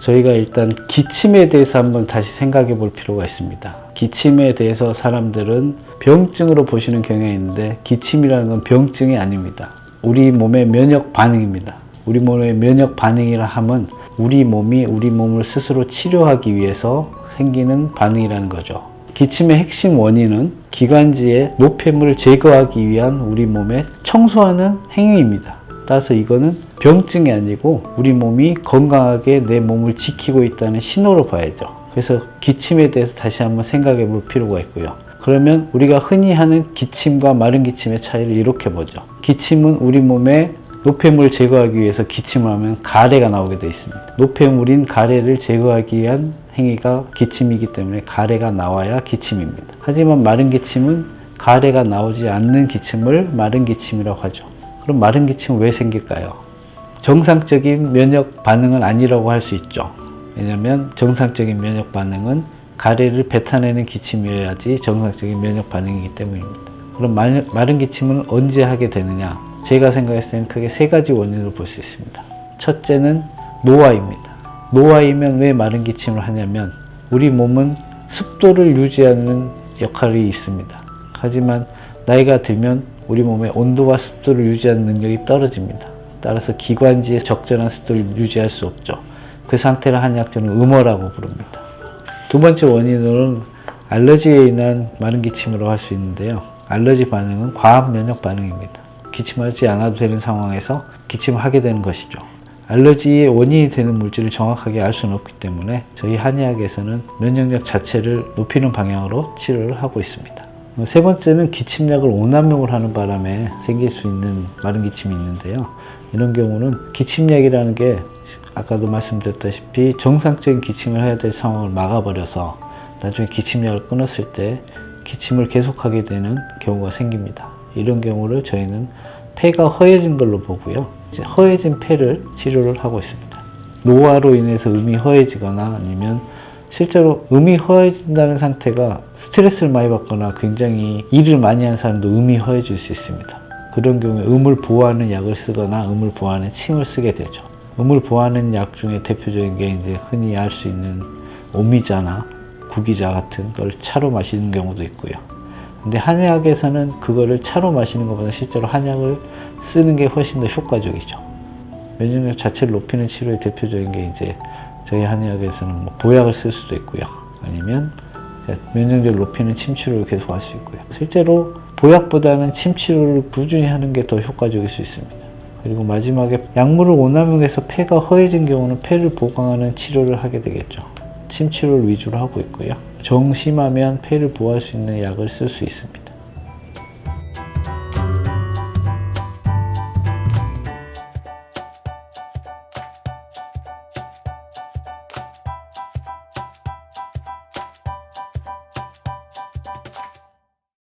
저희가 일단 기침에 대해서 한번 다시 생각해 볼 필요가 있습니다. 기침에 대해서 사람들은 병증으로 보시는 경향이 있는데 기침이라는 건 병증이 아닙니다. 우리 몸의 면역 반응입니다. 우리 몸의 면역 반응이라 함은 우리 몸이 우리 몸을 스스로 치료하기 위해서 생기는 반응이라는 거죠. 기침의 핵심 원인은 기관지의 노폐물을 제거하기 위한 우리 몸의 청소하는 행위입니다. 따라서 이거는 병증이 아니고 우리 몸이 건강하게 내 몸을 지키고 있다는 신호로 봐야죠. 그래서 기침에 대해서 다시 한번 생각해 볼 필요가 있고요. 그러면 우리가 흔히 하는 기침과 마른 기침의 차이를 이렇게 보죠. 기침은 우리 몸에 노폐물을 제거하기 위해서 기침을 하면 가래가 나오게 되어 있습니다. 노폐물인 가래를 제거하기 위한 행위가 기침이기 때문에 가래가 나와야 기침입니다. 하지만 마른 기침은 가래가 나오지 않는 기침을 마른 기침이라고 하죠. 그럼 마른 기침은 왜 생길까요? 정상적인 면역 반응은 아니라고 할 수 있죠. 왜냐하면 정상적인 면역 반응은 가래를 뱉어내는 기침이어야지 정상적인 면역 반응이기 때문입니다. 그럼 마른 기침은 언제 하게 되느냐? 제가 생각했을 때는 크게 세 가지 원인으로 볼 수 있습니다. 첫째는 노화입니다. 노화이면 왜 마른 기침을 하냐면 우리 몸은 습도를 유지하는 역할이 있습니다. 하지만 나이가 들면 우리 몸의 온도와 습도를 유지하는 능력이 떨어집니다. 따라서 기관지에 적절한 습도를 유지할 수 없죠. 그 상태를 한의학적으로 음어라고 부릅니다. 두 번째 원인으로는 알러지에 인한 마른 기침으로 할 수 있는데요. 알러지 반응은 과합 면역 반응입니다. 기침하지 않아도 되는 상황에서 기침을 하게 되는 것이죠. 알러지의 원인이 되는 물질을 정확하게 알 수는 없기 때문에 저희 한의학에서는 면역력 자체를 높이는 방향으로 치료를 하고 있습니다. 세 번째는 기침약을 오남용을 하는 바람에 생길 수 있는 마른 기침이 있는데요. 이런 경우는 기침약이라는 게 아까도 말씀드렸다시피 정상적인 기침을 해야 될 상황을 막아버려서 나중에 기침약을 끊었을 때 기침을 계속하게 되는 경우가 생깁니다. 이런 경우를 저희는 폐가 허해진 걸로 보고요. 허해진 폐를 치료를 하고 있습니다. 노화로 인해서 음이 허해지거나 아니면 실제로 음이 허해진다는 상태가 스트레스를 많이 받거나 굉장히 일을 많이 한 사람도 음이 허해질 수 있습니다. 그런 경우에 음을 보호하는 약을 쓰거나 음을 보호하는 침을 쓰게 되죠. 음을 보호하는 약 중에 대표적인 게 이제 흔히 알 수 있는 오미자나 구기자 같은 걸 차로 마시는 경우도 있고요. 근데 한약에서는 그거를 차로 마시는 것보다 실제로 한약을 쓰는 게 훨씬 더 효과적이죠. 면역력 자체를 높이는 치료의 대표적인 게 이제 저희 한의학에서는 뭐 보약을 쓸 수도 있고요. 아니면 면역력을 높이는 침 치료를 계속 할 수 있고요. 실제로 보약보다는 침 치료를 꾸준히 하는 게 더 효과적일 수 있습니다. 그리고 마지막에 약물을 오남용해서 폐가 허해진 경우는 폐를 보강하는 치료를 하게 되겠죠. 침 치료를 위주로 하고 있고요. 정 심하면 폐를 보호할 수 있는 약을 쓸 수 있습니다.